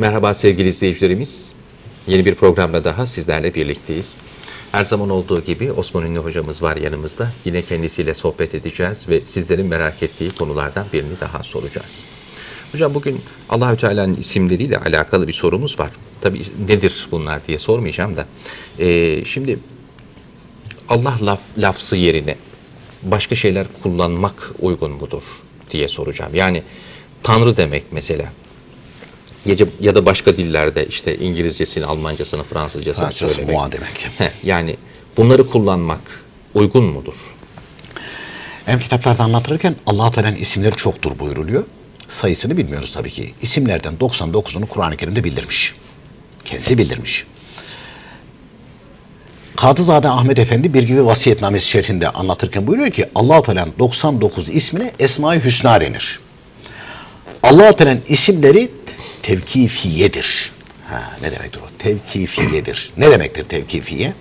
Merhaba sevgili izleyicilerimiz. Yeni bir programda daha sizlerle birlikteyiz. Her zaman olduğu gibi Osman Ünlü hocamız var yanımızda. Yine kendisiyle sohbet edeceğiz ve sizlerin merak ettiği konulardan birini daha soracağız. Hocam bugün Allahü Teala'nın isimleriyle alakalı bir sorumuz var. Tabii nedir bunlar diye sormayacağım da. Ee, şimdi Allah laf, lafzı yerine başka şeyler kullanmak uygun mudur diye soracağım. Yani Tanrı demek mesela. Ya, ya da başka dillerde işte İngilizcesini, Almancasını, Fransızcasını Fransızcası söylemek. moi demek. Yani bunları kullanmak uygun mudur? Hem kitaplarda anlatırken allah Teala'nın isimleri çoktur buyuruluyor. Sayısını bilmiyoruz tabii ki. İsimlerden 99'unu Kur'an-ı Kerim'de bildirmiş. Kendisi bildirmiş. Kadızade Ahmet Efendi bir gibi vasiyetnamesi şerhinde anlatırken buyuruyor ki allah Teala'nın 99 ismine Esma-i Hüsna denir. allah Teala'nın isimleri tevkifiyedir. Ha, ne demektir o? Tevkifiyedir. Ne demektir tevkifiye?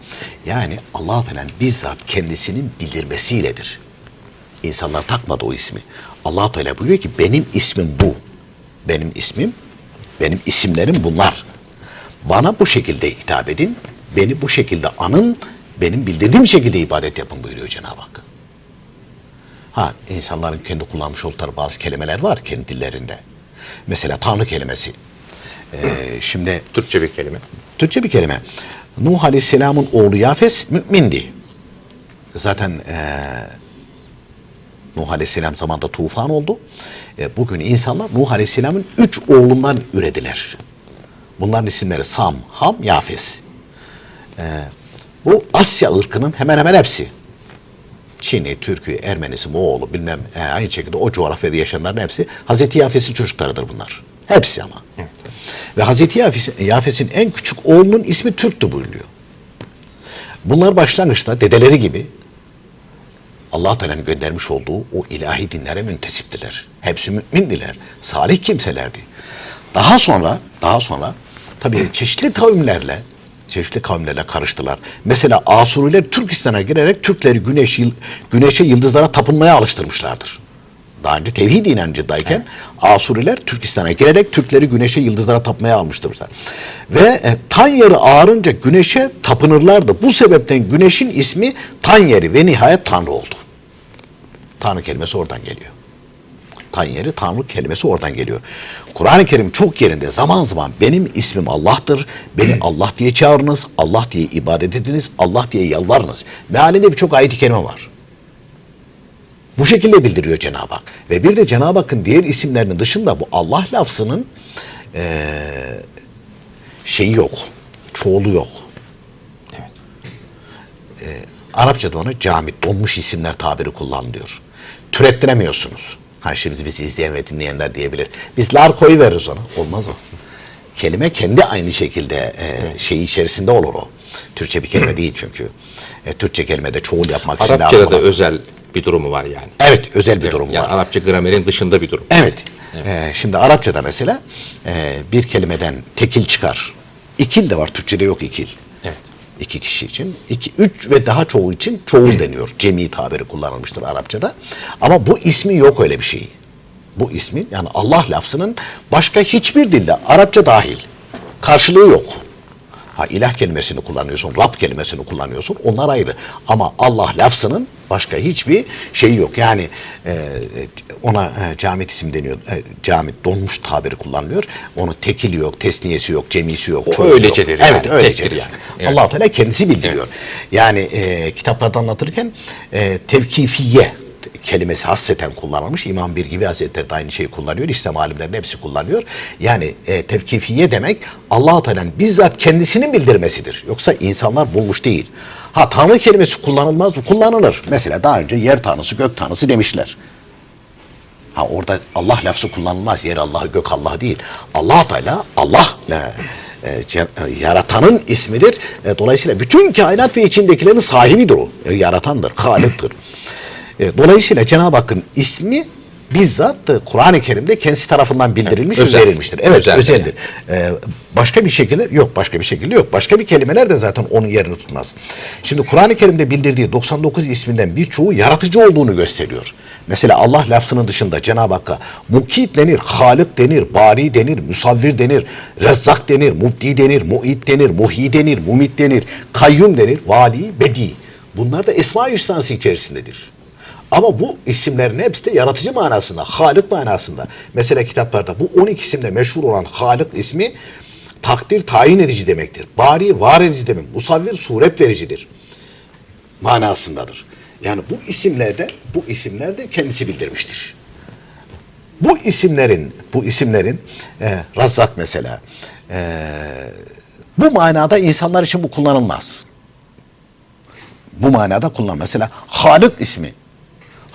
Yani allah Teala'nın bizzat kendisinin bildirmesiyledir. İnsanlar takmadı o ismi. allah Teala buyuruyor ki benim ismim bu. Benim ismim, benim isimlerim bunlar. Bana bu şekilde hitap edin, beni bu şekilde anın, benim bildirdiğim şekilde ibadet yapın buyuruyor Cenab-ı Hak. Ha, insanların kendi kullanmış oldukları bazı kelimeler var kendi dillerinde. Mesela Tanrı kelimesi. Ee, şimdi Türkçe bir kelime. Türkçe bir kelime. Nuh Aleyhisselam'ın oğlu Yafes mümindi. Zaten eee Nuh Aleyhisselam zamanında tufan oldu. E, bugün insanlar Nuh Aleyhisselam'ın üç oğlundan ürediler. Bunların isimleri Sam, Ham, Yafes. E, bu Asya ırkının hemen hemen hepsi. Çin'i, Türk'ü, Ermenisi, Moğol'u bilmem e, aynı şekilde o coğrafyada yaşayanların hepsi Hazreti Yafes'in çocuklarıdır bunlar. Hepsi ama. Ve Hazreti Yafes'in en küçük oğlunun ismi Türk'tü buyuruluyor. Bunlar başlangıçta dedeleri gibi Allah Teala'nın göndermiş olduğu o ilahi dinlere müntesiptiler. Hepsi mümindiler. Salih kimselerdi. Daha sonra, daha sonra tabii çeşitli kavimlerle çeşitli kavimlerle karıştılar. Mesela Asuriler Türkistan'a girerek Türkleri güneş, güneşe, yıldızlara tapınmaya alıştırmışlardır. Daha önce tevhid inancındayken Asuriler Türkistan'a girerek Türkleri güneşe, yıldızlara tapmaya almıştırlar. Ve e, tan yeri ağarınca güneşe tapınırlardı. Bu sebepten güneşin ismi tan yeri ve nihayet Tanrı oldu. Tanrı kelimesi oradan geliyor. Tan yeri Tanrı kelimesi oradan geliyor. Kur'an-ı Kerim çok yerinde zaman zaman benim ismim Allah'tır. Beni Allah diye çağırınız, Allah diye ibadet ediniz, Allah diye yalvarınız. Mealinde birçok ayet-i kerime var. Bu şekilde bildiriyor Cenab-ı Hak. Ve bir de Cenab-ı Hakk'ın diğer isimlerinin dışında bu Allah lafzının eee, şeyi yok. Çoğulu yok. Evet. Arapçada ona camit, donmuş isimler tabiri kullanılıyor. Türettiremiyorsunuz. Ha şimdi bizi izleyen ve dinleyenler diyebilir. Biz lar koyu veririz ona. Olmaz o. Kelime kendi aynı şekilde e, şeyi içerisinde olur o. Türkçe bir kelime değil çünkü. E, Türkçe kelimede çoğul yapmak için Arapçada da özel bir durumu var yani. Evet özel bir durum yani var. Arapça gramerin dışında bir durum. Evet. Ee, şimdi Arapçada mesela e, bir kelimeden tekil çıkar. İkil de var. Türkçede yok ikil. İki kişi için. iki, üç ve daha çoğu için çoğul deniyor. Cemi tabiri kullanılmıştır Arapçada. Ama bu ismi yok öyle bir şey. Bu ismin yani Allah lafzının başka hiçbir dilde Arapça dahil karşılığı yok. Ha ilah kelimesini kullanıyorsun, Rab kelimesini kullanıyorsun. Onlar ayrı. Ama Allah lafzının başka hiçbir şeyi yok. Yani e, ona e, camit isim deniyor. E, camit donmuş tabiri kullanılıyor. Onun tekili yok, tesniyesi yok, cemisi yok. O öylecedir yok. yani, Evet öylecedir. yani. Evet. Allah Teala kendisi bildiriyor. Yani e, kitaplarda anlatırken e, tevkifiye kelimesi hasreten kullanılmış. İmam Birgivi Hazretleri de aynı şeyi kullanıyor. İslam alimlerinin hepsi kullanıyor. Yani e, tevkifiye demek allah Teala'nın bizzat kendisinin bildirmesidir. Yoksa insanlar bulmuş değil. Ha Tanrı kelimesi kullanılmaz mı? Kullanılır. Mesela daha önce yer tanrısı, gök tanrısı demişler. Ha orada Allah lafzı kullanılmaz. Yer Allah'ı, gök Allah değil. Allah Teala Allah e, e, e, yaratanın ismidir. E, dolayısıyla bütün kainat ve içindekilerin sahibidir o. E, yaratandır, halıktır. E, dolayısıyla Cenab-ı Hakk'ın ismi bizzat e, Kur'an-ı Kerim'de kendisi tarafından bildirilmiş Evet, ve özel. verilmiştir. Evet, Özeldir özeldir. E, başka bir şekilde yok, başka bir şekilde yok. Başka bir kelimeler de zaten onun yerini tutmaz. Şimdi Kur'an-ı Kerim'de bildirdiği 99 isminden birçoğu yaratıcı olduğunu gösteriyor. Mesela Allah lafzının dışında Cenab-ı Hakk'a mukit denir, halik denir, bari denir, musavvir denir, rezzak denir, mubdi denir, muit denir, muhi denir, mumit denir, kayyum denir, vali, bedi. Bunlar da Esma-i Hüsna'sı içerisindedir. Ama bu isimlerin hepsi de yaratıcı manasında, Halik manasında. Mesela kitaplarda bu 12 isimde meşhur olan Halik ismi takdir tayin edici demektir. Bari var edici demek. Musavvir suret vericidir manasındadır. Yani bu isimlerde bu isimlerde kendisi bildirmiştir. Bu isimlerin bu isimlerin e, Razzak mesela e, bu manada insanlar için bu kullanılmaz. Bu manada kullan. Mesela Halık ismi.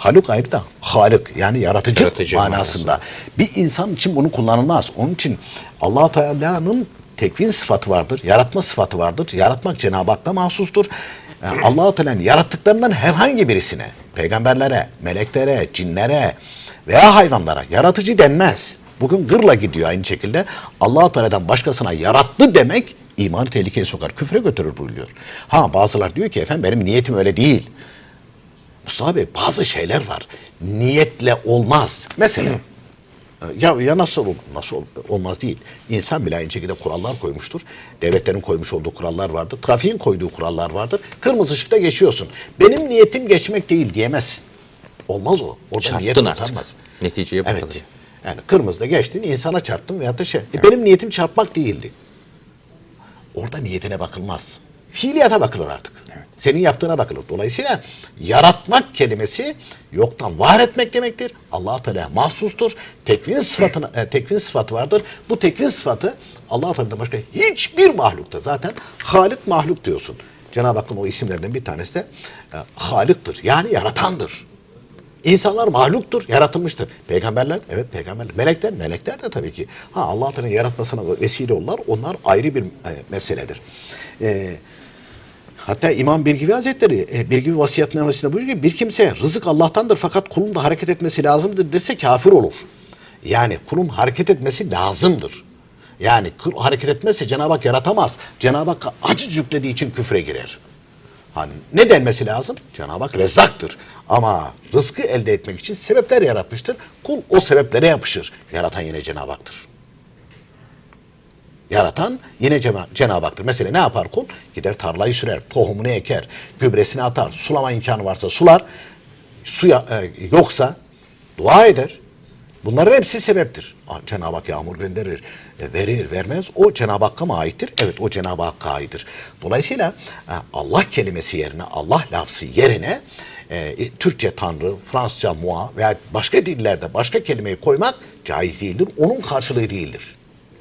Haluk ayrı da Halık yani yaratıcı, Yaratıcı manasında. Bir insan için bunu kullanılmaz. Onun için allah Teala'nın tekvin sıfatı vardır, yaratma sıfatı vardır. Yaratmak Cenab-ı Hakk'a mahsustur. Yani allah Teala'nın yarattıklarından herhangi birisine, peygamberlere, meleklere, cinlere veya hayvanlara yaratıcı denmez. Bugün gırla gidiyor aynı şekilde. allah Teala'dan başkasına yarattı demek imanı tehlikeye sokar, küfre götürür buyuruyor. Ha bazılar diyor ki efendim benim niyetim öyle değil. Mustafa Bey bazı şeyler var. Niyetle olmaz. Mesela ya, ya nasıl nasıl ol- olmaz değil. İnsan bile aynı şekilde kurallar koymuştur. Devletlerin koymuş olduğu kurallar vardır. Trafiğin koyduğu kurallar vardır. Kırmızı ışıkta geçiyorsun. Benim niyetim geçmek değil diyemezsin. Olmaz o. Orada niyet Çarptın artık. kurtarmaz. Neticeye Evet. Yani kırmızıda geçtin, insana çarptın veyahut da şey. E, benim niyetim çarpmak değildi. Orada niyetine bakılmaz. Fiiliyata bakılır artık. Senin yaptığına bakılır. Dolayısıyla yaratmak kelimesi yoktan var etmek demektir. Allah Teala mahsustur. Tekvin sıfatına e, tekvin sıfatı vardır. Bu tekvin sıfatı Allah Teala'dan başka hiçbir mahlukta zaten Halik mahluk diyorsun. Cenab-ı Hakk'ın o isimlerden bir tanesi de e, Halik'tir. Yani yaratandır. İnsanlar mahluktur, yaratılmıştır. Peygamberler, evet peygamberler. Melekler, melekler de tabii ki. Ha Allah Teala'nın yaratmasına vesile olurlar. Onlar ayrı bir e, meseledir. E, hatta İmam Birgivi Hazretleri, e, Birgivi vasiyetnamesinde buyuruyor ki bir kimse rızık Allah'tandır fakat kulun da hareket etmesi lazımdır dese kafir olur. Yani kulun hareket etmesi lazımdır. Yani kul hareket etmezse Cenab-ı Hak yaratamaz. Cenab-ı Hak aciz yüklediği için küfre girer. Hani ne denmesi lazım? Cenab-ı Hak rezzaktır. Ama rızkı elde etmek için sebepler yaratmıştır. Kul o sebeplere yapışır. Yaratan yine Cenab-ı Hak'tır. Yaratan yine Cenab-ı Hak'tır. Mesela ne yapar kul? Gider tarlayı sürer, tohumunu eker, gübresini atar, sulama imkanı varsa sular, suya e, yoksa dua eder. Bunların hepsi sebeptir. Ah, Cenab-ı Hak yağmur gönderir, e, verir, vermez. O Cenab-ı Hakk'a mı aittir? Evet o Cenab-ı Hakk'a aittir. Dolayısıyla e, Allah kelimesi yerine, Allah lafzı yerine e, Türkçe Tanrı, Fransızca Mua veya başka dillerde başka kelimeyi koymak caiz değildir. Onun karşılığı değildir.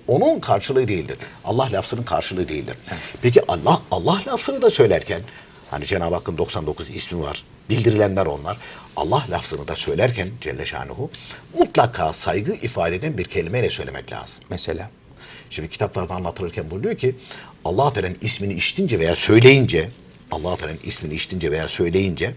Onun karşılığı değildir. Allah lafzının karşılığı değildir. Peki Allah Allah lafzını da söylerken hani Cenab-ı Hakk'ın 99 ismi var. Bildirilenler onlar. Allah lafzını da söylerken Celle Şanuhu mutlaka saygı ifade eden bir kelimeyle söylemek lazım. Mesela Şimdi kitaplarda anlatılırken buyuruyor ki Allah Teala'nın ismini işitince veya söyleyince Allah Teala'nın ismini işitince veya söyleyince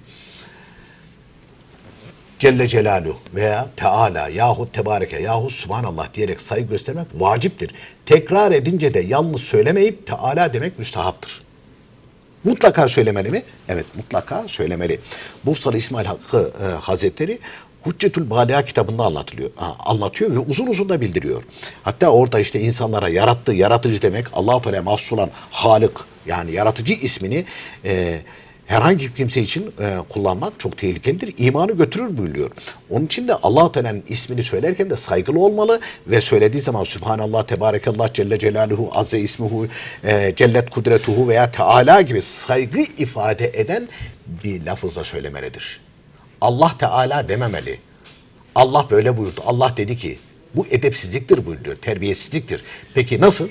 Celle Celaluhu veya Teala yahut Tebareke yahut Subhanallah diyerek saygı göstermek vaciptir. Tekrar edince de yalnız söylemeyip Teala demek müstahaptır. Mutlaka söylemeli mi? Evet mutlaka söylemeli. Bursalı İsmail Hakkı e, Hazretleri Hüccetül Baliha kitabında anlatılıyor. Anlatıyor ve uzun uzun da bildiriyor. Hatta orada işte insanlara yarattı, yaratıcı demek Allah-u Teala mahsus olan Halık yani yaratıcı ismini e, herhangi bir kimse için e, kullanmak çok tehlikelidir. İmanı götürür buyuruyor. Onun için de Allah-u Teala'nın ismini söylerken de saygılı olmalı ve söylediği zaman Sübhanallah, Tebarekallah, Celle Celaluhu, Azze ismuhu, e, Cellet kudretuhu veya Teala gibi saygı ifade eden bir lafızla söylemelidir. Allah Teala dememeli. Allah böyle buyurdu. Allah dedi ki bu edepsizliktir buyuruyor. Terbiyesizliktir. Peki nasıl?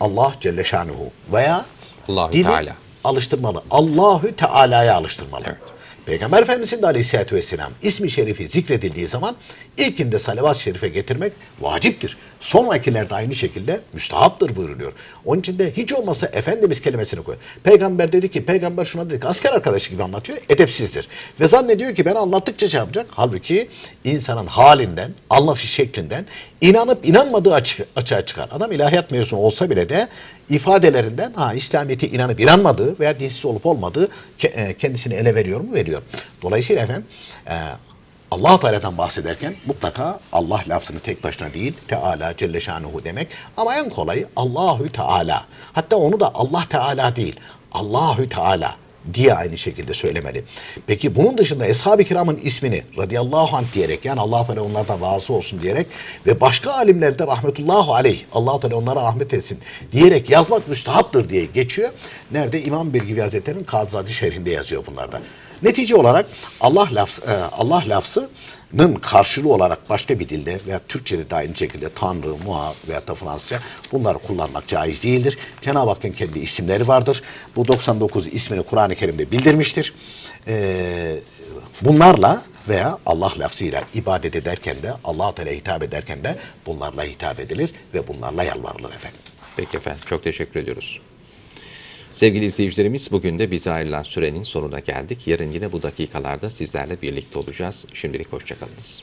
Allah Celle Şanuhu veya Allahü Teala. Alıştırmalı. Allahü Teala'ya alıştırmalı. Evet. Peygamber Efendimizin de aleyhissalatü vesselam ismi şerifi zikredildiği zaman ilkinde salavat-ı şerife getirmek vaciptir. Sonrakilerde aynı şekilde müstahaptır buyuruluyor. Onun için de hiç olmazsa Efendimiz kelimesini koy. Peygamber dedi ki, peygamber şuna dedi ki, asker arkadaşı gibi anlatıyor, edepsizdir. Ve zannediyor ki ben anlattıkça şey yapacak. Halbuki insanın halinden, anlatışı şeklinden inanıp inanmadığı açı, açığa çıkar. Adam ilahiyat mezunu olsa bile de ifadelerinden ha İslamiyet'e inanıp inanmadığı veya dinsiz olup olmadığı e, kendisini ele veriyor mu? Veriyor. Dolayısıyla efendim e, allah Teala'dan bahsederken mutlaka Allah lafzını tek başına değil, Teala Celle Şanuhu demek. Ama en kolayı Allahü Teala. Hatta onu da Allah Teala değil, Allahü Teala diye aynı şekilde söylemeli. Peki bunun dışında Eshab-ı Kiram'ın ismini radıyallahu anh diyerek yani allah Teala onlardan razı olsun diyerek ve başka alimler de rahmetullahu aleyh allah Teala onlara rahmet etsin diyerek yazmak müstahattır diye geçiyor. Nerede? İmam Bilgivi Hazretleri'nin Kazadi şerhinde yazıyor bunlarda. Netice olarak Allah lafz, e, Allah lafzının karşılığı olarak başka bir dilde veya Türkçe'de de aynı şekilde Tanrı, Muha veya da Fransızca bunları kullanmak caiz değildir. Cenab-ı Hakk'ın kendi isimleri vardır. Bu 99 ismini Kur'an-ı Kerim'de bildirmiştir. E, bunlarla veya Allah lafzıyla ibadet ederken de Allah Teala hitap ederken de bunlarla hitap edilir ve bunlarla yalvarılır efendim. Peki efendim çok teşekkür ediyoruz. Sevgili izleyicilerimiz bugün de bize ayrılan sürenin sonuna geldik. Yarın yine bu dakikalarda sizlerle birlikte olacağız. Şimdilik hoşçakalınız.